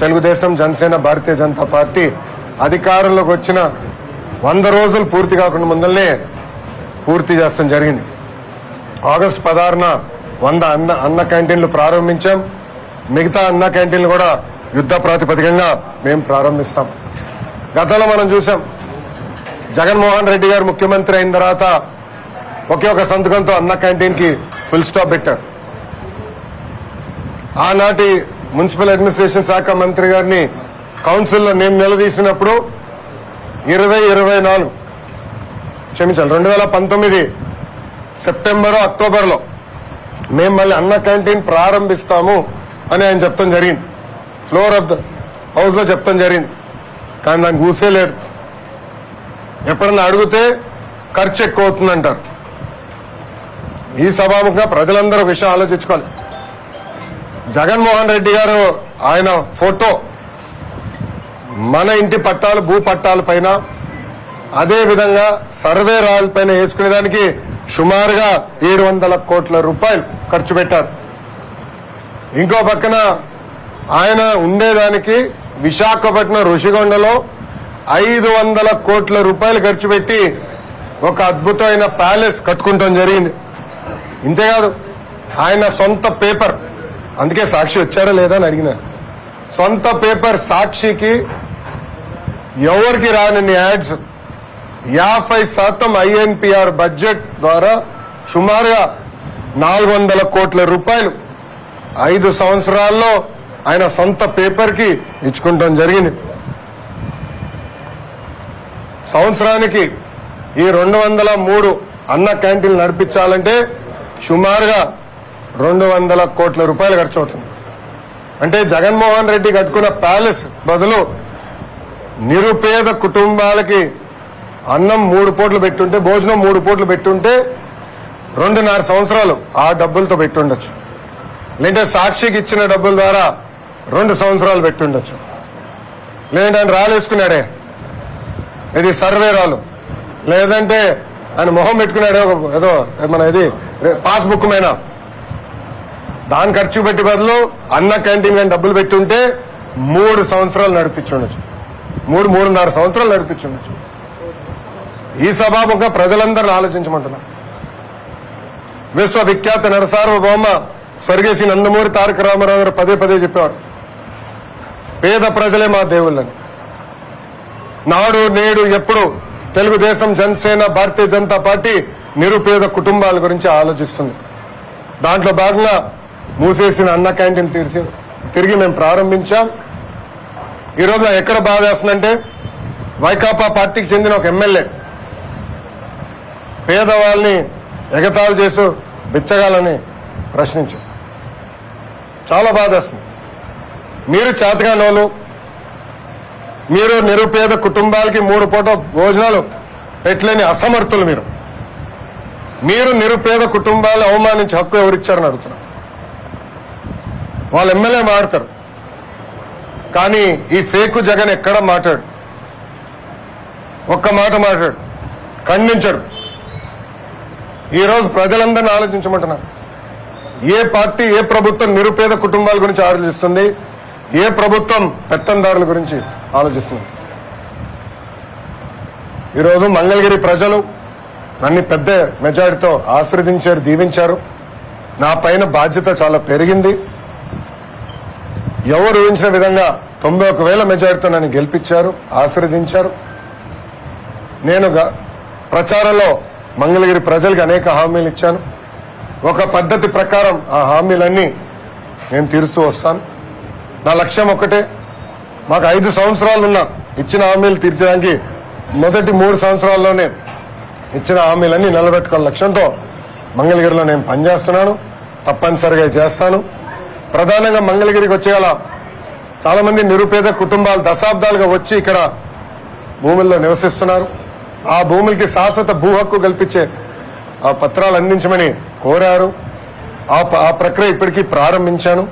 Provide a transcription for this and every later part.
Telugu Desam Janasena Bharatiya Janata party అధికారంలోకి వచ్చిన వంద రోజులు పూర్తి కాకుండా ముందల్నే పూర్తి చేస్తాం జరిగింది. ఆగస్టు పదహారున వంద అన్న అన్న క్యాంటీన్లు ప్రారంభించాం. మిగతా అన్న క్యాంటీన్లు కూడా యుద్ధ ప్రాతిపదికంగా మేము ప్రారంభిస్తాం. గతంలో మనం చూసాం జగన్మోహన్ రెడ్డి గారు ముఖ్యమంత్రి అయిన తర్వాత ఒకే ఒక సంతకంతో అన్న క్యాంటీన్కి ఫుల్ స్టాప్ పెట్టారు. ఆనాటి మున్సిపల్ అడ్మినిస్ట్రేషన్ శాఖ మంత్రి గారిని కౌన్సిల్లో నేను నిలదీసినప్పుడు ఇరవై ఇరవై నాలుగు. క్షమించాలి రెండు వేల పంతొమ్మిది సెప్టెంబర్ అక్టోబర్లో మేము మళ్ళీ అన్న క్యాంటీన్ ప్రారంభిస్తాము అని ఆయన చెప్తాం జరిగింది. ఫ్లోర్ ఆఫ్ ద హౌస్లో చెప్తాం జరిగింది. కానీ నాకు కూసే లేదు. ఎప్పుడన్నా అడిగితే ఖర్చు ఎక్కువ అవుతుందంటారు. ఈ సభాముఖంగా ప్రజలందరూ విషయం ఆలోచించుకోవాలి. జగన్మోహన్ రెడ్డి గారు ఆయన ఫోటో మన ఇంటి పట్టాలు భూ పట్టాల పైన అదేవిధంగా సర్వే రాయల పైన వేసుకునేదానికి సుమారుగా ఏడు వందల కోట్ల రూపాయలు ఖర్చు పెట్టారు. ఇంకో పక్కన ఆయన ఉండేదానికి విశాఖపట్నం ఋషిగొండలో ఐదు వందల కోట్ల రూపాయలు ఖర్చు పెట్టి ఒక అద్భుతమైన ప్యాలెస్ కట్టుకుంటాం జరిగింది. ఇంతేకాదు ఆయన సొంత పేపర్ అందుకే సాక్షి వచ్చారా లేదా అని అడిగిన. సొంత పేపర్ సాక్షికి ఎవరికి రానని యాడ్స్. యాభై శాతం ఐఎన్పిఆర్ బడ్జెట్ ద్వారా సుమారుగా నాలుగు వందల కోట్ల రూపాయలు ఐదు సంవత్సరాల్లో ఆయన సొంత పేపర్కి ఇచ్చుకుంటాం జరిగింది. సంవత్సరానికి ఈ రెండు వందల మూడు అన్న క్యాంటీన్లు నడిపించాలంటే సుమారుగా రెండు వందల కోట్ల రూపాయలు ఖర్చు అవుతుంది అంటే జగన్మోహన్ రెడ్డి కట్టుకున్న ప్యాలెస్ బదులు నిరుపేద కుటుంబాలకి అన్నం మూడు పూట్లు పెట్టుంటే భోజనం మూడు పూట్లు పెట్టుంటే రెండున్నర సంవత్సరాలు ఆ డబ్బులతో పెట్టుండొచ్చు. లేదంటే సాక్షికి ఇచ్చిన డబ్బుల ద్వారా రెండు సంవత్సరాలు పెట్టుండొచ్చు. లేదంటే ఆయన రాలేసుకున్నాడే. ఇది సర్వే రాలు. లేదంటే ఆయన మొహం పెట్టుకున్నాడే ఏదో మన ఇది పాస్బుక్ మీద. దాని ఖర్చు పెట్టి బదులు అన్న క్యాంటీన్ కానీ డబ్బులు పెట్టుంటే మూడు సంవత్సరాలు నడిపించుండొచ్చు మూడు మూడున్నర సంవత్సరాలు నడిపించుండొచ్చు ఈ సభాముఖంగా ప్రజలందరిని ఆలోచించమంటున్నా. విశ్వవిఖ్యాత నరసార్వభౌమ స్వర్గేసి నందమూరి తారక రామారావు గారు పదే పదే చెప్పేవారు. పేద ప్రజలే మా దేవుళ్ళని. నాడు నేడు ఎప్పుడు తెలుగుదేశం జనసేన భారతీయ జనతా పార్టీ నిరుపేద కుటుంబాల గురించి ఆలోచిస్తుంది. దాంట్లో భాగంగా మూసేసిన అన్న క్యాంటీన్ తీర్చి తిరిగి మేము ప్రారంభించాం. ఈరోజు ఎక్కడ బాధ వేస్తుందంటే వైకాపా పార్టీకి చెందిన ఒక ఎమ్మెల్యే పేదవాళ్ళని ఎగతాలు చేస్తూ బిచ్చగాలని ప్రశ్నించు. చాలా బాధ వేస్తుంది. మీరు చేతగానోళ్ళు మీరు నిరుపేద కుటుంబాలకి మూడు పూట భోజనాలు పెట్టలేని అసమర్థులు మీరు. మీరు నిరుపేద కుటుంబాలు అవమానించి హక్కు ఎవరిచ్చారని అడుగుతున్నారు వాళ్ళ ఎమ్మెల్యే మాడతారు కానీ ఈ ఫేకు జగన్ ఎక్కడ మాట్లాడు? ఒక్క మాట మాట్లాడు. ఖండించడు. ఈరోజు ప్రజలందరినీ ఆలోచించమంటున్నా. ఏ పార్టీ ఏ ప్రభుత్వం నిరుపేద కుటుంబాల గురించి ఆలోచిస్తుంది? ఏ ప్రభుత్వం పెత్తందారుల గురించి ఆలోచిస్తుంది? ఈరోజు మంగళగిరి ప్రజలు నన్ను పెద్ద మెజారిటీతో ఆశీర్వదించారు దీవించారు. నా పైన బాధ్యత చాలా పెరిగింది. ఎవరు ఊహించిన విధంగా తొంభై ఒక వేల మెజారిటీతో నన్ను గెలిపించారు ఆశీర్వదించారు. నేను గ- ప్రచారంలో మంగళగిరి ప్రజలకు అనేక హామీలు ఇచ్చాను. ఒక పద్ధతి ప్రకారం ఆ హామీలన్నీ నేను తీరుస్తూ వస్తాను. నా లక్ష్యం ఒకటే మాకు ఐదు సంవత్సరాలున్న ఇచ్చిన హామీలు తీర్చడానికి మొదటి మూడు సంవత్సరాల్లోనే ఇచ్చిన హామీలన్నీ నిలబెట్టుకోవాలి లక్ష్యంతో మంగళగిరిలో నేను పనిచేస్తున్నాను. తప్పనిసరిగా చేస్తాను. ప్రధానంగా మంగళగిరికి వచ్చేలా చాలా మంది నిరుపేద కుటుంబాలు దశాబ్దాలుగా వచ్చి ఇక్కడ భూముల్లో నివసిస్తున్నారు. ఆ భూములకి శాశ్వత భూ హక్కు కల్పించే ఆ పత్రాలు అందించమని కోరారు. ఆ ప- ఆ ప్రక్రియ ఇప్పటికీ ప్రారంభించాను.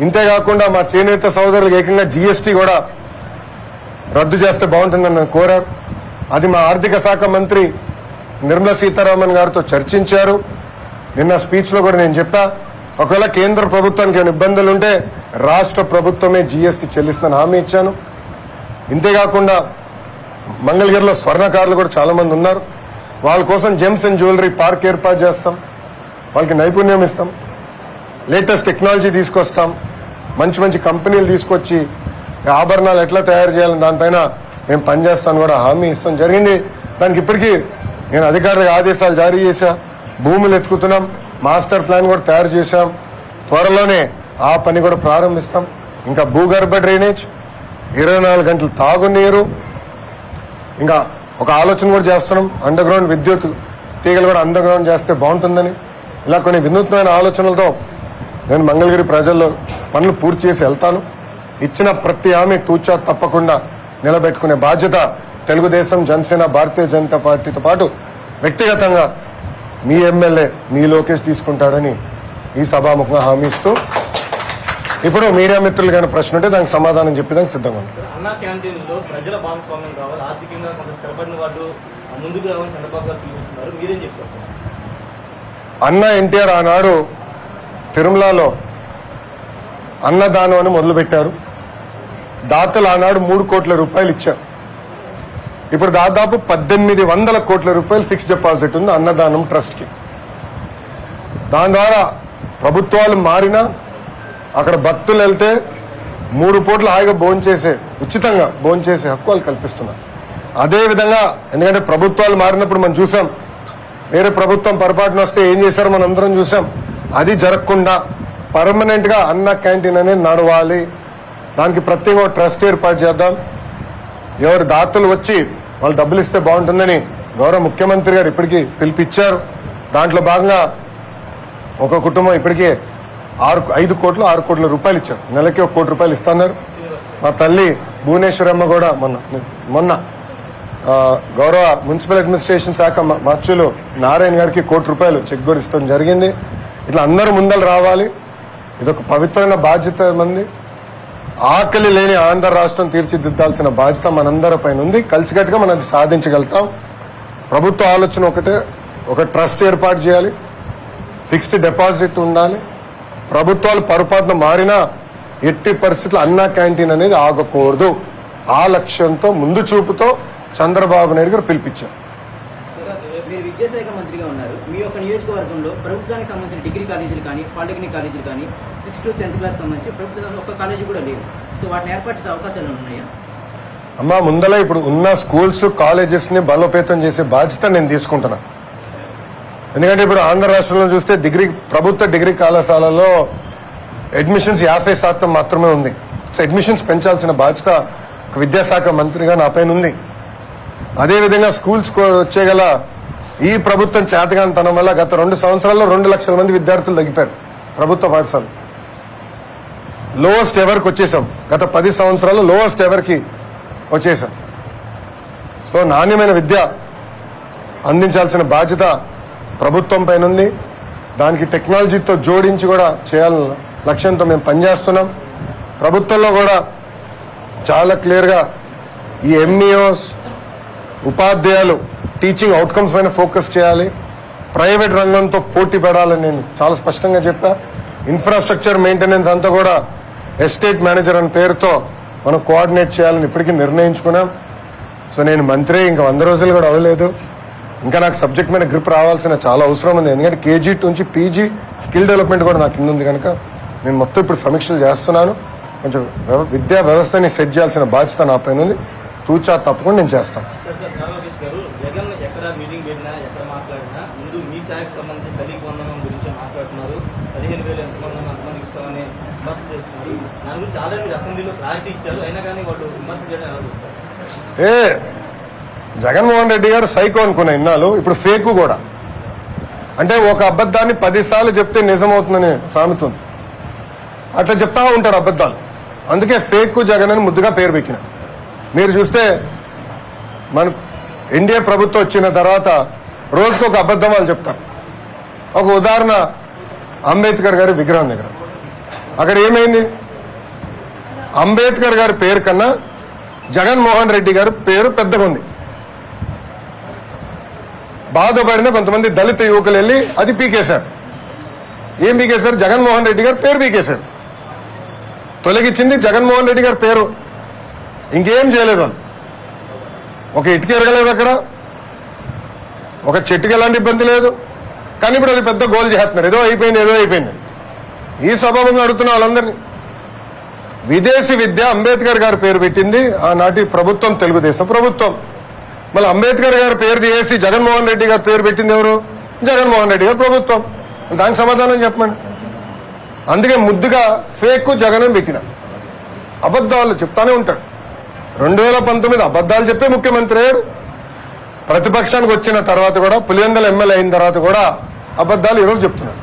ఇంతేకాకుండా మా చేనేత సోదరులకు ఏకంగా జీఎస్టీ కూడా రద్దు చేస్తే బాగుంటుందని కోరారు. అది మా ఆర్థిక శాఖ మంత్రి నిర్మలా సీతారామన్ గారితో చర్చించారు. నిన్న స్పీచ్లో కూడా నేను చెప్పా ఒకవేళ కేంద్ర ప్రభుత్వానికి ఏమైనా ఇబ్బందులు ఉంటే రాష్ట్ర ప్రభుత్వమే జీఎస్టీ చెల్లిస్తుందని హామీ ఇచ్చాను. ఇంతేకాకుండా మంగళగిరిలో స్వర్ణకారులు కూడా చాలా మంది ఉన్నారు. వాళ్ళ కోసం జెమ్స్ అండ్ జ్యువెలరీ పార్క్ ఏర్పాటు చేస్తాం. వాళ్ళకి నైపుణ్యం ఇస్తాం. లేటెస్ట్ టెక్నాలజీ తీసుకొస్తాం. మంచి మంచి కంపెనీలు తీసుకొచ్చి ఆభరణాలు ఎట్లా తయారు చేయాలని దానిపైన మేము పనిచేస్తాను కూడా హామీ ఇస్తాం. జరిగింది. దానికి ఇప్పటికీ నేను అధికారులకు ఆదేశాలు జారీ చేశా. భూములు ఎత్తుకుతున్నాం. మాస్టర్ ప్లాన్ కూడా తయారు చేశాం. త్వరలోనే ఆ పని కూడా ప్రారంభిస్తాం. ఇంకా భూగర్భ డ్రైనేజ్ ఇరవై నాలుగు గంటలు తాగునీరు ఇంకా ఒక ఆలోచన కూడా చేస్తున్నాం. అండర్ గ్రౌండ్ విద్యుత్ తీగలు కూడా అండర్ గ్రౌండ్ చేస్తే బాగుంటుందని. ఇలా కొన్ని వినూత్నమైన ఆలోచనలతో నేను మంగళగిరి ప్రజల్లో పనులు పూర్తి చేసి వెళ్తాను. ఇచ్చిన ప్రతి హామీ తూచా తప్పకుండా నిలబెట్టుకునే బాధ్యత తెలుగుదేశం జనసేన భారతీయ జనతా పార్టీతో పాటు వ్యక్తిగతంగా మీ ఎమ్మెల్యే మీ లోకేష్ తీసుకుంటాడని ఈ సభాముఖంగా హామీ ఇస్తూ ఇప్పుడు మీడియా మిత్రులు కానీ ప్రశ్న ఉంటే దానికి సమాధానం చెప్పేదానికి సిద్ధంగా అన్నా క్యాంటీన్లో ప్రజల భాగస్వామ్యం కావాలి ఆర్థికంగా కొంత స్థిరపడిన వాళ్ళు ముందుకు రావాలని చంద్రబాబు గారు పిలుస్తున్నారు. మీరేం చెప్తారు? అన్న ఎన్టీఆర్ ఆనాడు తిరుమలలో అన్నదానం అని మొదలుపెట్టారు. దాతలు ఆనాడు మూడు కోట్ల రూపాయలు ఇచ్చారు. ఇప్పుడు దాదాపు పద్దెనిమిది వందల కోట్ల రూపాయలు ఫిక్స్ డిపాజిట్ ఉంది అన్నదానం ట్రస్ట్కి. దాని ద్వారా ప్రభుత్వాలు మారినా అక్కడ భక్తులు వెళ్తే మూడు పూట్ల హాయిగా భోంచేసే ఉచితంగా భోంచేసే హక్కు వాళ్ళు కల్పిస్తున్నారు. అదే విధంగా ఎందుకంటే ప్రభుత్వాలు మారినప్పుడు మనం చూసాం వేరే ప్రభుత్వం పొరపాటున వస్తే ఏం చేశారో మనం అందరం చూసాం. అది జరగకుండా పర్మనెంట్గా అన్న క్యాంటీన్ అనేది నడవాలి. దానికి ప్రత్యేక ట్రస్ట్ ఏర్పాటు చేద్దాం. ఎవరు దాతలు వచ్చి వాళ్ళు డబ్బులు ఇస్తే బాగుంటుందని గౌరవ ముఖ్యమంత్రి గారు ఇప్పటికీ పిలిపిచ్చారు. దాంట్లో భాగంగా ఒక కుటుంబం ఇప్పటికే ఆరు ఐదు కోట్లు ఆరు కోట్ల రూపాయలు ఇచ్చారు. నెలకి ఒక కోటి రూపాయలు ఇస్తున్నారు. మా తల్లి భువనేశ్వరమ్మ కూడా మొన్న మొన్న గౌరవ మున్సిపల్ అడ్మినిస్ట్రేషన్ శాఖ మచ్చులు నారాయణ గారికి కోటి రూపాయలు చెక్ కూడా ఇస్తాం జరిగింది. ఇట్లా అందరూ ముందలు రావాలి. ఇదొక పవిత్రమైన బాధ్యత మంది. ఆకలి లేని ఆంధ్ర రాష్ట్రం తీర్చిదిద్దాల్సిన బాధ్యత మనందరి పైన ఉంది. కలిసికట్టుగా మనం అది సాధించగలుగుతాం. ప్రభుత్వ ఆలోచన ఒకటే ఒక ట్రస్ట్ ఏర్పాటు చేయాలి. ఫిక్స్డ్ డిపాజిట్ ఉండాలి. ప్రభుత్వాలు పొరపాటున మారినా ఎట్టి పరిస్థితుల్లో అన్నా క్యాంటీన్ అనేది ఆగకూడదు. ఆ లక్ష్యంతో ముందు చూపుతో చంద్రబాబు నాయుడు గారు పిలిపించారు. మీరు నియోజకవర్గంలో ప్రభుత్వానికి సంబంధించిన డిగ్రీ కాలేజీలు కానీ పాలిటెక్నిక్ కాలేజీలు కానీ సిక్స్త్ టు టెన్త్ క్లాస్ సంబంధించి ప్రభుత్వం ఒక్క కాలేజీ కూడా లేదు సో వాటిని ఏర్పాటు చేసే అవకాశాలు ఉన్నాయా? అమ్మా ముందల ఇప్పుడు ఉన్న స్కూల్స్ కాలేజెస్ని బలోపేతం చేసే బాధ్యత నేను తీసుకుంటున్నా. ఎందుకంటే ఇప్పుడు ఆంధ్ర రాష్ట్రంలో చూస్తే డిగ్రీ ప్రభుత్వ డిగ్రీ కళాశాలలో అడ్మిషన్స్ యాభై శాతం మాత్రమే ఉంది. సో అడ్మిషన్స్ పెంచాల్సిన బాధ్యత విద్యాశాఖ మంత్రిగా నా పైన ఉంది. అదేవిధంగా స్కూల్స్ వచ్చేగల ఈ ప్రభుత్వం చేతగానితనం వల్ల గత రెండు సంవత్సరాల్లో రెండు లక్షల మంది విద్యార్థులు తగ్గిపోయారు. ప్రభుత్వ పాఠశాల లోవెస్ట్ ఎవరికి వచ్చేసాం గత పది సంవత్సరాలు లోవెస్ట్ ఎవరికి వచ్చేసాం సో నాణ్యమైన విద్య అందించాల్సిన బాధ్యత ప్రభుత్వం పైన ఉంది. దానికి టెక్నాలజీతో జోడించి కూడా చేయాలని లక్ష్యంతో మేము పనిచేస్తున్నాం. ప్రభుత్వంలో కూడా చాలా క్లియర్గా ఈ ఎంఈఓస్ ఉపాధ్యాయులు టీచింగ్ అవుట్కమ్స్ పైన ఫోకస్ చేయాలి. ప్రైవేట్ రంగంతో పోటీ పడాలని నేను చాలా స్పష్టంగా చెప్పా. ఇన్ఫ్రాస్ట్రక్చర్ మెయింటెనెన్స్ అంతా కూడా ఎస్టేట్ మేనేజర్ అనే పేరుతో మనం కోఆర్డినేట్ చేయాలని ఇప్పటికీ నిర్ణయించుకున్నాం. సో నేను మంత్రి ఇంకా వంద రోజులు కూడా అవ్వలేదు. ఇంకా నాకు సబ్జెక్ట్ మీద గ్రిప్ రావాల్సిన చాలా అవసరం ఉంది. ఎందుకంటే కేజీ నుంచి పీజీ స్కిల్ డెవలప్మెంట్ కూడా నాకు కింద ఉంది కనుక నేను మొత్తం ఇప్పుడు సమీక్షలు చేస్తున్నాను. కొంచెం వ్యవ- విద్యా వ్యవస్థని సెట్ చేయాల్సిన బాధ్యత నా పైన ఉంది. తూచా తప్పకుండా నేను చేస్తాను ఏ జగన్మోహన్ రెడ్డి గారు సైకో అనుకున్న ఇన్నాళ్ళు ఇప్పుడు ఫేక్ కూడా. అంటే ఒక అబద్ధాన్ని పదిసార్లు చెప్తే నిజమవుతుందని సామెత ఉంది అట్లా చెప్తా ఉంటారు అబద్ధాలు. అందుకే ఫేక్ జగన్ అని ముద్దుగా పేరు పెట్టిన. మీరు చూస్తే మన ఎన్డీఏ ప్రభుత్వం వచ్చిన తర్వాత రోజుకు ఒక అబద్ధం వాళ్ళు చెప్తారు. ఒక ఉదాహరణ అంబేద్కర్ గారి విగ్రహం దగ్గర. అక్కడ ఏమైంది? అంబేద్కర్ గారి పేరు కన్నా జగన్మోహన్ రెడ్డి గారి పేరు పెద్దగా ఉంది. బాధపడిన కొంతమంది దళిత యువకులు వెళ్ళి అది పీకేశారు. ఏం పీకేశారు? జగన్మోహన్ రెడ్డి గారు పేరు పీకేశారు. తొలగించింది జగన్మోహన్ రెడ్డి గారి పేరు. ఇంకేం చేయలేదు వాళ్ళు ఒక ఇటుక ఎరగలేదు అక్కడ. ఒక చెట్టుకి ఎలాంటి ఇబ్బంది లేదు. కానీ ఇప్పుడు అది పెద్ద గోల్ చేస్తున్నారు. ఏదో అయిపోయింది ఏదో అయిపోయింది. ఈ స్వభావంగా అడుగుతున్న వాళ్ళందరినీ. విదేశీ విద్య అంబేద్కర్ గారి పేరు పెట్టింది. ఆనాటి ప్రభుత్వం తెలుగుదేశం ప్రభుత్వం. మళ్ళీ అంబేద్కర్ గారి పేరు చేసి జగన్మోహన్ రెడ్డి గారి పేరు పెట్టింది ఎవరు? జగన్మోహన్ రెడ్డి గారు ప్రభుత్వం. దానికి సమాధానం చెప్పండి. అందుకే ముద్దుగా ఫేక్ జగన్ పెట్టిన. అబద్ధాలు చెప్తానే ఉంటాడు. రెండు వేల పంతొమ్మిది అబద్ధాలు చెప్పే ముఖ్యమంత్రి అయ్యారు ప్రతిపక్షానికి వచ్చిన తర్వాత కూడా పులివెందల ఎమ్మెల్యే అయిన తర్వాత కూడా అబద్ధాలు ఈరోజు చెప్తున్నారు.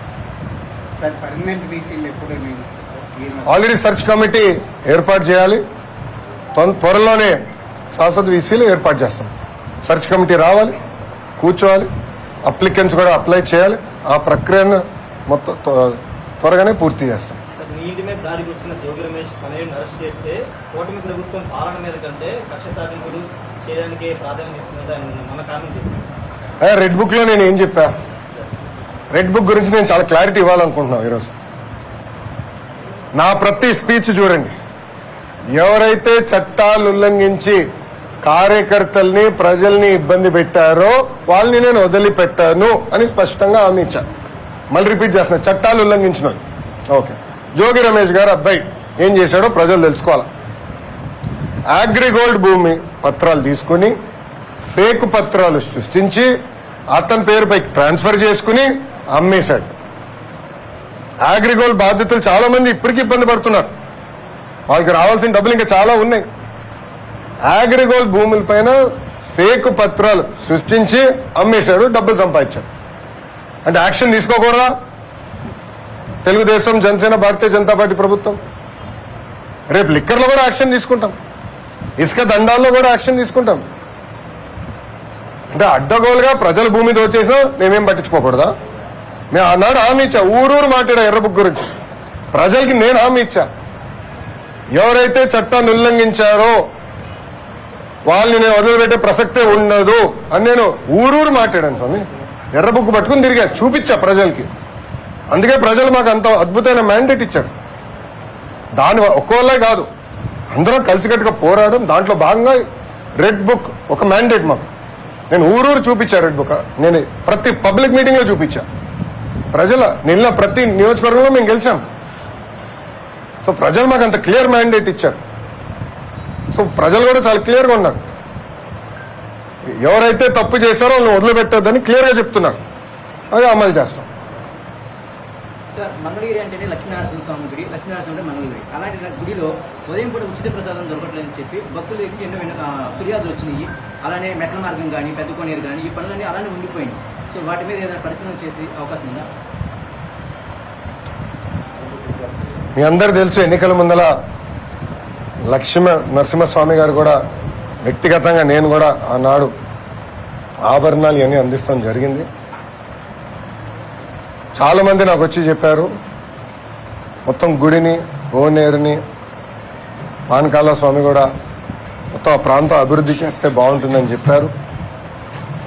ఆల్రెడీ సెర్చ్ కమిటీ ఏర్పాటు చేయాలి. త్వరలోనే శాశ్వత వీసీలు ఏర్పాటు చేస్తాం. సెర్చ్ కమిటీ రావాలి కూర్చోవాలి అప్లికెంట్స్ కూడా అప్లై చేయాలి. ఆ ప్రక్రియను మొత్తం త్వ- త్వరగానే పూర్తి చేస్తాం. ఇంటి మీద దాడికి వచ్చిన జోగి రమేష్ తనయుడిని అరెస్ట్ చేస్తే కూటమి ప్రభుత్వం పాలన మీద కంటే కక్ష సాధింపులు చేయడానికి ప్రాధాన్యత ఇస్తుందని ఆయన మన కామెంట్ చేశారు. అయ్యా రెడ్ బుక్లో నేను ఏం చెప్పా? రెడ్ బుక్ గురించి నేను చాలా క్లారిటీ ఇవ్వాలనుకుంటున్నాను ఈరోజు. నా ప్రతి స్పీచ్ చూడండి. ఎవరైతే చట్టాలు ఉల్లంఘించి కార్యకర్తల్ని ప్రజల్ని ఇబ్బంది పెట్టారో వాళ్ళని నేను వదిలిపెట్టాను అని స్పష్టంగా హామీ ఇచ్చాను. మళ్ళీ రిపీట్ చేస్తున్నా. చట్టాలు ఉల్లంఘించిన ఓకే జోగి రమేష్ గారు అబ్బాయి ఏం చేశాడో ప్రజలు తెలుసుకోవాలి? అగ్రిగోల్డ్ భూమి పత్రాలు తీసుకుని ఫేక్ పత్రాలు సృష్టించి అతని పేరుపై ట్రాన్స్ఫర్ చేసుకుని అమ్మేశాడు. అగ్రిగోల్డ్ బాధితులు చాలా మంది ఇప్పటికీ ఇబ్బంది పడుతున్నారు. వాళ్ళకి రావాల్సిన డబ్బులు ఇంకా చాలా ఉన్నాయి. అగ్రిగోల్డ్ భూముల పైన ఫేక్ పత్రాలు సృష్టించి అమ్మేశాడు డబ్బులు సంపాదించాడు. అంటే యాక్షన్ తీసుకోకూడదా? తెలుగుదేశం జనసేన భారతీయ జనతా పార్టీ ప్రభుత్వం. రేపు లిక్కర్లో కూడా యాక్షన్ తీసుకుంటాం. ఇసుక దండాల్లో కూడా యాక్షన్ తీసుకుంటాం. అంటే అడ్డగోలుగా ప్రజల భూమి దోచేసినా మేమేం పట్టించుకోకూడదా? మేము ఆనాడు హామీ ఇచ్చా. ఊరూరు మాట్లాడా ఎర్రబుక్ గురించి. ప్రజలకి నేను హామీ ఇచ్చా. ఎవరైతే చట్టాన్ని ఉల్లంఘించారో వాళ్ళని నేను వదిలిపెట్టే ప్రసక్తే ఉండదు అని నేను ఊరూరు మాట్లాడాను స్వామి. ఎర్రబుక్ పట్టుకుని తిరిగా చూపించా ప్రజలకి. అందుకే ప్రజలు మాకు అంత అద్భుతమైన మ్యాండేట్ ఇచ్చారు. దాని వ- ఒక్కోళ్ళే కాదు అందరం కలిసికట్టుగా పోరాడడం దాంట్లో భాగంగా రెడ్ బుక్ ఒక మ్యాండేట్ మాకు. నేను ఊరూరు చూపించా రెడ్ బుక్ నేను ప్రతి పబ్లిక్ మీటింగ్లో చూపించా. ప్రజల నిన్న ప్రతి నియోజకవర్గంలో మేము గెలిచాం. సో ప్రజలు మాకు అంత క్లియర్ మ్యాండేట్ ఇచ్చారు. సో ప్రజలు కూడా చాలా క్లియర్గా ఉన్నారు. ఎవరైతే తప్పు చేశారో వాళ్ళని వదిలిపెట్టద్దని క్లియర్గా చెప్తున్నారు. అది అమలు చేస్తాం. మంగళగిరి అంటేనే లక్ష్మీనారాయణ స్వామి గుడి లక్ష్మీనారాయణ అంటే మంగళగిరి. అలాంటి గుడిలో ఉదయం పూట ఉచిత ప్రసాదం దొరకట్లేదని చెప్పి భక్తులకి ఎన్నో ఫిర్యాదులు వచ్చినాయి. అలానే మెట్ల మార్గం కానీ పెద్ద కొనేరు కానీ ఈ పనులన్నీ అలానే ఉండిపోయింది సో వాటి మీద ఏదైనా పరిశీలన చేసే అవకాశం ఉందా? మీ అందరు తెలుసు ఎన్నికల ముందల లక్ష్మ నరసింహస్వామి గారు కూడా వ్యక్తిగతంగా నేను కూడా ఆనాడు ఆభరణాలు ఇవన్నీ అందిస్తాం జరిగింది. చాలా మంది నాకు వచ్చి చెప్పారు. మొత్తం గుడిని భువనేరుని పానకాల స్వామి కూడా మొత్తం ఆ ప్రాంతం అభివృద్ధి చేస్తే బాగుంటుందని చెప్పారు.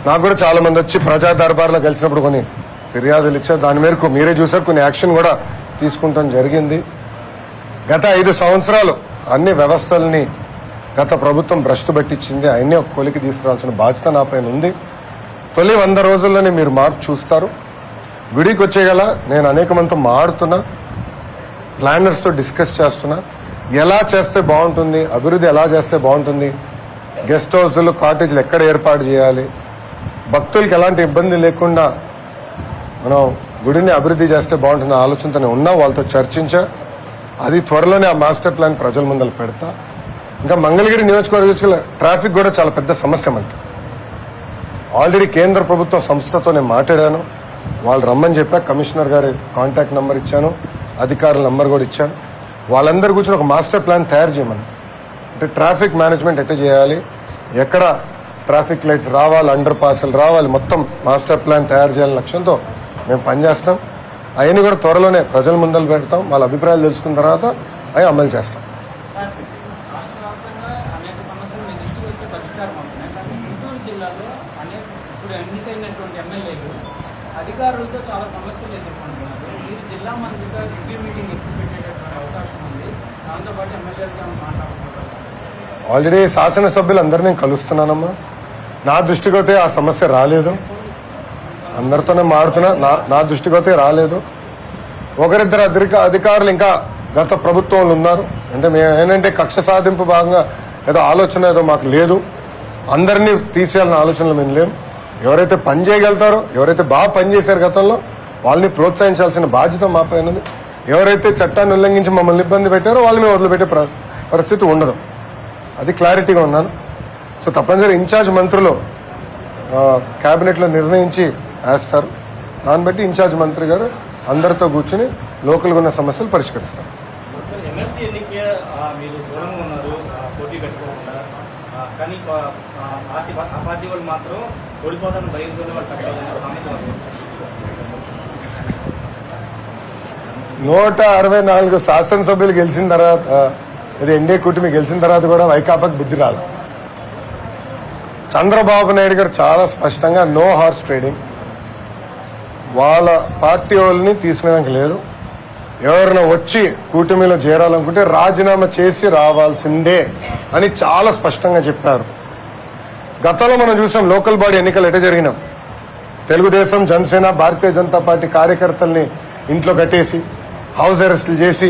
నాకు కూడా చాలా మంది వచ్చి ప్రజా దర్బార్లో కలిసినప్పుడు కొన్ని ఫిర్యాదులు ఇచ్చారు. దాని మేరకు మీరే చూసారు కొన్ని యాక్షన్ కూడా తీసుకుంటాం జరిగింది. గత ఐదు సంవత్సరాలు అన్ని వ్యవస్థల్ని గత ప్రభుత్వం భ్రష్టు పట్టించింది. అవన్నీ ఒక కొలికి తీసుకురావాల్సిన బాధ్యత నా పైన ఉంది. తొలి వంద రోజుల్లోనే మీరు మార్పు చూస్తారు. గుడికి వచ్చేయగల నేను అనేక మందితో మాడుతున్నా ప్లానర్స్తో డిస్కస్ చేస్తున్నా. ఎలా చేస్తే బాగుంటుంది అభివృద్ధి ఎలా చేస్తే బాగుంటుంది గెస్ట్ హౌస్లు కాటేజీలు ఎక్కడ ఏర్పాటు చేయాలి భక్తులకి ఎలాంటి ఇబ్బంది లేకుండా మనం గుడిని అభివృద్ధి చేస్తే బాగుంటుంది ఆలోచనతోనే ఉన్నా వాళ్ళతో చర్చించా. అది త్వరలోనే ఆ మాస్టర్ ప్లాన్ ప్రజల ముందర పెడతా. ఇంకా మంగళగిరి నియోజకవర్గ ట్రాఫిక్ కూడా చాలా పెద్ద సమస్య మనకి. ఆల్రెడీ కేంద్ర ప్రభుత్వ సంస్థతో నేను మాట్లాడాను. వాళ్ళు రమ్మని చెప్పా కమిషనర్ గారి కాంటాక్ట్ నెంబర్ ఇచ్చాను అధికారుల నెంబర్ కూడా ఇచ్చాను. వాళ్ళందరూ కూర్చొని ఒక మాస్టర్ ప్లాన్ తయారు చేయమని. అంటే ట్రాఫిక్ మేనేజ్మెంట్ ఎట్లా చేయాలి ఎక్కడ ట్రాఫిక్ లైట్స్ రావాలి అండర్ పాస్లు రావాలి మొత్తం మాస్టర్ ప్లాన్ తయారు చేయాలని లక్ష్యంతో మేము పనిచేస్తాం. అవన్నీ కూడా త్వరలోనే ప్రజల ముందలు పెడతాం వాళ్ళ అభిప్రాయాలు తెలుసుకున్న తర్వాత అవి అమలు చేస్తాం సార్ రాష్ట్ర వ్యాప్తంగా అనేక సమస్యలు మీ దృష్టికి వస్తే పరిష్కారం అవుతున్నాయి కానీ గుంటూరు జిల్లాలో అనేక ఇప్పుడు ఎన్నికైనటువంటి ఎమ్మెల్యేలు అధికారులతో చాలా సమస్యలు ఎదుర్కొంటున్నారు మీరు జిల్లా మంత్రిగా రివ్యూ మీటింగ్ ఎప్పుడు పెట్టేటటువంటి అవకాశం ఉంది దాంతోపాటు ఎమ్మెల్యేలతో మాట్లాడుకుంటారు ఆల్రెడీ శాసనసభ్యులు అందరినీ నేను కలుస్తున్నానమ్మా. నా దృష్టికి అయితే ఆ సమస్య రాలేదు. అందరితోనే మాడుతున్నా నా నా దృష్టికి అయితే రాలేదు. ఒకరిద్దరు అధిక అధికారులు ఇంకా గత ప్రభుత్వంలో ఉన్నారు. అంటే మేము ఏంటంటే కక్ష సాధింపు భాగంగా ఏదో ఆలోచన ఏదో మాకు లేదు. అందరినీ తీసేయాలన్న ఆలోచనలు మేము లేము ఎవరైతే పని చేయగలుగుతారో ఎవరైతే బాగా పనిచేశారు గతంలో వాళ్ళని ప్రోత్సహించాల్సిన బాధ్యత మా పైన ఎవరైతే చట్టాన్ని ఉల్లంఘించి మమ్మల్ని ఇబ్బంది పెట్టారో వాళ్ళని మేము వదిలిపెట్టే ప్ర- పరిస్థితి ఉండదు. అది క్లారిటీగా ఉన్నాను. సో తప్పనిసరి ఇన్ఛార్జ్ మంత్రులు కేబినెట్లో నిర్ణయించి వేస్తారు దాన్ని బట్టి ఇన్ఛార్జ్ మంత్రి గారు అందరితో కూర్చుని లోకల్గా ఉన్న సమస్యలు పరిష్కరిస్తారు. నూట అరవై నాలుగు శాసనసభ్యులు గెలిచిన తర్వాత ఇది ఎన్డీఏ కూటమి గెలిచిన తర్వాత కూడా వైకాపాకి బుద్ధి రాదు. చంద్రబాబు నాయుడు గారు చాలా స్పష్టంగా నో హార్స్ ట్రేడింగ్. వాళ్ళ పార్టీ వాళ్ళని తీసుకునేదానికి లేదు ఎవరైనా వచ్చి కూటమిలో చేరాలనుకుంటే రాజీనామా చేసి రావాల్సిందే అని చాలా స్పష్టంగా చెప్పారు. గతంలో మనం చూసాం లోకల్ బాడీ ఎన్నికలు ఎట జరిగినాం. తెలుగుదేశం జనసేన భారతీయ జనతా పార్టీ కార్యకర్తల్ని ఇంట్లో కట్టేసి హౌస్ అరెస్టులు చేసి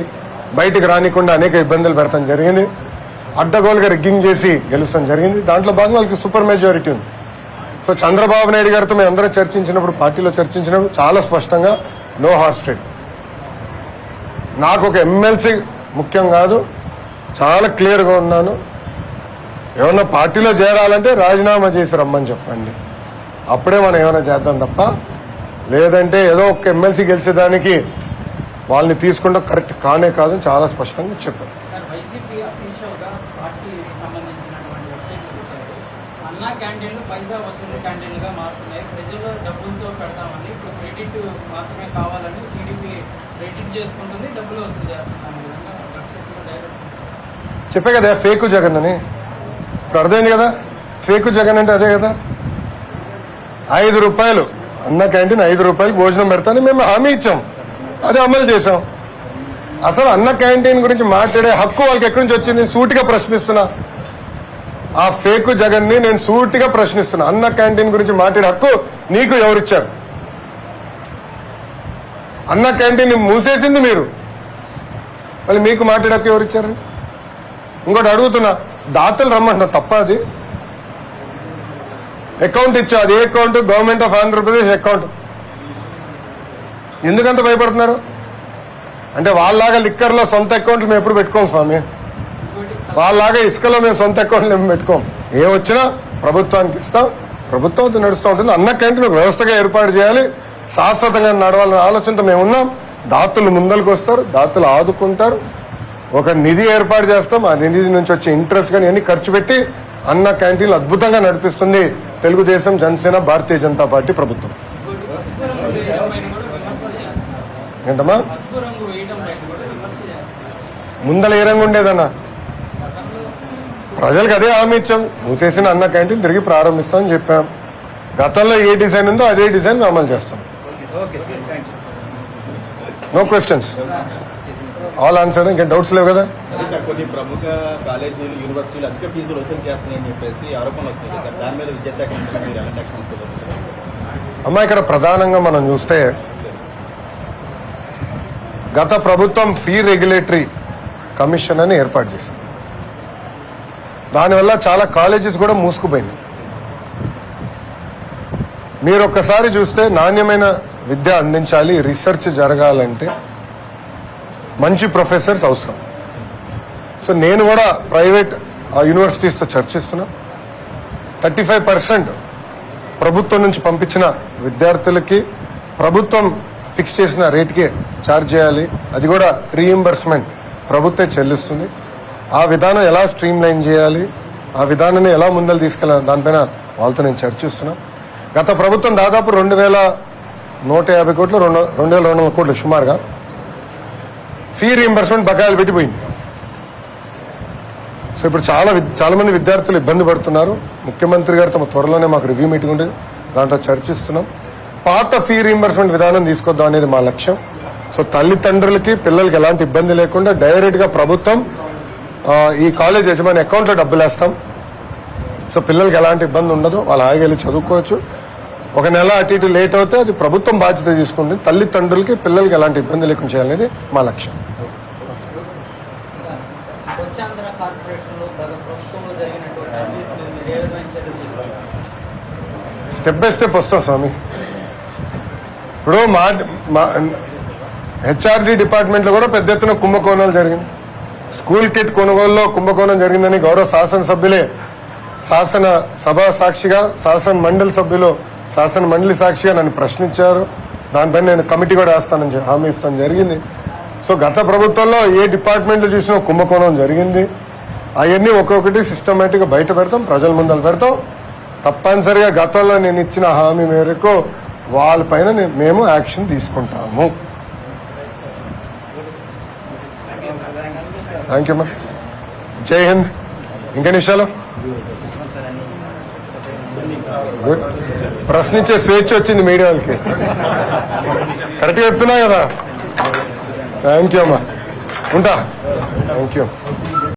బయటికి రానికుండా అనేక ఇబ్బందులు పెడతాం జరిగింది. అడ్డగోలుగా రిగ్గింగ్ చేసి గెలుస్తాం జరిగింది. దాంట్లో భాగంగా వాళ్ళకి సూపర్ మెజారిటీ ఉంది. సో చంద్రబాబు నాయుడు గారితో మేము అందరం చర్చించినప్పుడు పార్టీలో చర్చించినప్పుడు చాలా స్పష్టంగా నో హార్స్ ట్రేడ్. నాకు ఒక ఎమ్మెల్సీ ముఖ్యం కాదు. చాలా క్లియర్గా ఉన్నాను. ఏమన్నా పార్టీలో చేరాలంటే రాజీనామా చేసి రమ్మని చెప్పండి. అప్పుడే మనం ఏమైనా చేద్దాం తప్ప లేదంటే ఏదో ఒక ఎమ్మెల్సీ గెలిచేదానికి వాళ్ళని తీసుకుంటే కరెక్ట్ కానే కాదు అని చాలా స్పష్టంగా చెప్పారు. సార్ వైసీపీ అఫీషియల్గా పార్టీకి సంబంధించినటువంటి వెబ్సైట్ పెట్టారు. అన్నా క్యాంటీన్లు పైసా వసూలు క్యాంటీన్లుగా మారుతున్నాయి. ప్రజలు డబ్బులతో పెడతామని ఇప్పుడు క్రెడిట్ మాత్రమే కావాలని టీడీపీ క్రెడిట్ చేసుకుంటుంది డబ్బులు వసూలు చేస్తుంది అనే విధంగా వెబ్సైట్లో డైరెక్ట్ చెప్పే కదా ఫేకు జగన్ అని. ఇప్పుడు అర్థమైంది కదా? ఫేకు జగన్ అంటే అదే కదా? ఐదు రూపాయలు. అన్న క్యాంటీన్ ఐదు రూపాయలు భోజనం పెడతానని మేము హామీ ఇచ్చాం. అది అమలు చేశాం. అసలు అన్న క్యాంటీన్ గురించి మాట్లాడే హక్కు వాళ్ళకి ఎక్కడి నుంచి వచ్చింది? సూటిగా ప్రశ్నిస్తున్నా. ఆ ఫేకు జగన్ని నేను సూటిగా ప్రశ్నిస్తున్నా. అన్న క్యాంటీన్ గురించి మాట్లాడే హక్కు నీకు ఎవరిచ్చారు? అన్న క్యాంటీన్ మూసేసింది మీరు. మళ్ళీ మీకు మాట్లాడే హక్కు ఎవరిచ్చారు ఇంకోటి అడుగుతున్నా. దాతలు రమ్మంటున్నా. తప్ప అది? అకౌంట్ ఇచ్చా. అది ఏ account? Government of Andhra Pradesh account. ఎందుకంత భయపడుతున్నారు? అంటే వాళ్ళలాగా లిక్కర్లో సొంత అకౌంట్లు మేము ఎప్పుడు పెట్టుకోం స్వామి. వాళ్ళలాగా ఇసుకలో మేము సొంత అకౌంట్లు మేము పెట్టుకోం ఏ వచ్చినా ప్రభుత్వానికి ఇస్తాం ప్రభుత్వం నడుస్తూ ఉంటుంది. అన్న మేము వ్యవస్థగా ఏర్పాటు చేయాలి. శాశ్వతంగా నడవాలనే ఆలోచనతో మేము ఉన్నాం. దాతలు ముందలకు వస్తారు దాతలు ఆదుకుంటారు. ఒక నిధి ఏర్పాటు చేస్తాం. ఆ నిధి నుంచి వచ్చే ఇంట్రెస్ట్ కానీ అన్ని ఖర్చు పెట్టి అన్న క్యాంటీన్లు అద్భుతంగా నడిపిస్తుంది తెలుగుదేశం జనసేన భారతీయ జనతా పార్టీ ప్రభుత్వం ఇంకోటి పసుపు రంగు వేయడం పైన కూడా విమర్శలు చేస్తున్నారు సార్ ఏంటమ్మా? పసుపు రంగు వేయడం పైన కూడా విమర్శ చేస్తున్నారు ముందల ఏ రంగు ఉండేదన్నా? ప్రజలకు అదే హామీ ఇచ్చాం. మూసేసిన అన్న క్యాంటీన్ తిరిగి ప్రారంభిస్తామని చెప్పాం. గతంలో ఏ డిజైన్ ఉందో అదే డిజైన్ అమలు చేస్తాం. నో క్వశ్చన్స్ ఆల్ ఆన్సర్ ఇంకా డౌట్స్ లేవు కదా? కొన్ని ప్రముఖ కాలేజీలు యూనివర్సిటీలు అధిక ఫీజులు వసూలు చేస్తున్నాయని చెప్పేసి ఆరోపణలు వస్తున్నాయి సార్. దాని మీద విద్యాశాఖ అమ్మా ఇక్కడ ప్రధానంగా మనం చూస్తే గత ప్రభుత్వం ఫీ రెగ్యులేటరీ కమిషన్ అని ఏర్పాటు చేసింది. దానివల్ల చాలా కాలేజెస్ కూడా మూసుకుపోయినాయి. మీరు ఒక్కసారి చూస్తే నాణ్యమైన విద్య అందించాలి రీసెర్చ్ జరగాలంటే మంచి ప్రొఫెసర్స్ అవసరం. సో నేను కూడా ప్రైవేట్ యూనివర్సిటీస్తో చర్చిస్తున్నా. థర్టీ ఫైవ్ పర్సెంట్ ప్రభుత్వం నుంచి పంపించిన విద్యార్థులకి ప్రభుత్వం ఫిక్స్ చేసిన రేట్కే ఛార్జ్ చేయాలి. అది కూడా రీఇంబర్స్మెంట్ ప్రభుత్వం చెల్లిస్తుంది. ఆ విధానం ఎలా స్ట్రీమ్ లైన్ చేయాలి? ఆ విధానాన్ని ఎలా ముందలు తీసుకెళ్ళాలి? దానిపైన వాళ్ళతో నేను చర్చిస్తున్నా గత ప్రభుత్వం దాదాపు రెండు వేల నూట యాభై కోట్లు రెండు రెండు వేల రెండు వందల కోట్లు సుమారుగా ఫీ రీఎంబర్స్మెంట్ బకాయిలు పెట్టిపోయింది. సో ఇప్పుడు చాలా విద్- చాలా మంది విద్యార్థులు ఇబ్బంది పడుతున్నారు. ముఖ్యమంత్రి గారితో త్వరలోనే మాకు రివ్యూ మీటింగ్ ఉంటుంది దాంట్లో చర్చిస్తున్నాం. పాత ఫీ రీంబర్స్మెంట్ విధానం తీసుకొద్దాం అనేది మా లక్ష్యం. సో తల్లిదండ్రులకి పిల్లలకి ఎలాంటి ఇబ్బంది లేకుండా డైరెక్ట్గా ప్రభుత్వం ఈ కాలేజ్ యజమాని అకౌంట్లో డబ్బులు వేస్తాం సో పిల్లలకి ఎలాంటి ఇబ్బంది ఉండదు వాళ్ళు హాయిగా చదువుకోవచ్చు. ఒక నెల అటు ఇటు లేట్ అవుతే అది ప్రభుత్వం బాధ్యత తీసుకుంటుంది. తల్లిదండ్రులకి పిల్లలకి ఎలాంటి ఇబ్బంది లేకుండా చేయాలనేది మా లక్ష్యం. స్టెప్ బై స్టెప్ వస్తాం స్వామి. ఇప్పుడు మా మా హెచ్ఆర్డి డిపార్ట్మెంట్లో కూడా పెద్ద ఎత్తున కుంభకోణాలు జరిగింది. స్కూల్ కిట్ కొనుగోలులో కుంభకోణం జరిగిందని గౌరవ శాసనసభ్యులే శాసన సభా సాక్షిగా శాసన మండలి సభ్యులు శాసన మండలి సాక్షిగా నన్ను ప్రశ్నించారు. దానిపైన నేను కమిటీ కూడా వేస్తానని హామీ ఇస్తాను జరిగింది. సో గత ప్రభుత్వంలో ఏ డిపార్ట్మెంట్లు చూసినా కుంభకోణం జరిగింది. అవన్నీ ఒక్కొక్కటి సిస్టమేటిక్గా బయట పెడతాం ప్రజల ముందర పెడతాం. తప్పనిసరిగా గతంలో నేను ఇచ్చిన హామీ మేరకు వాళ్ళపైన పైన మేము యాక్షన్ తీసుకుంటాము. థ్యాంక్ యూ మ్యామ్ జై హింద్. ఇంకా నిమిషాలు గుడ్ ప్రశ్నించే స్వేచ్ఛ వచ్చింది మీడియా వాళ్ళకి. కరెక్ట్గా చెప్తున్నా కదా. థ్యాంక్ యూ అమ్మా ఉంటా. Thank you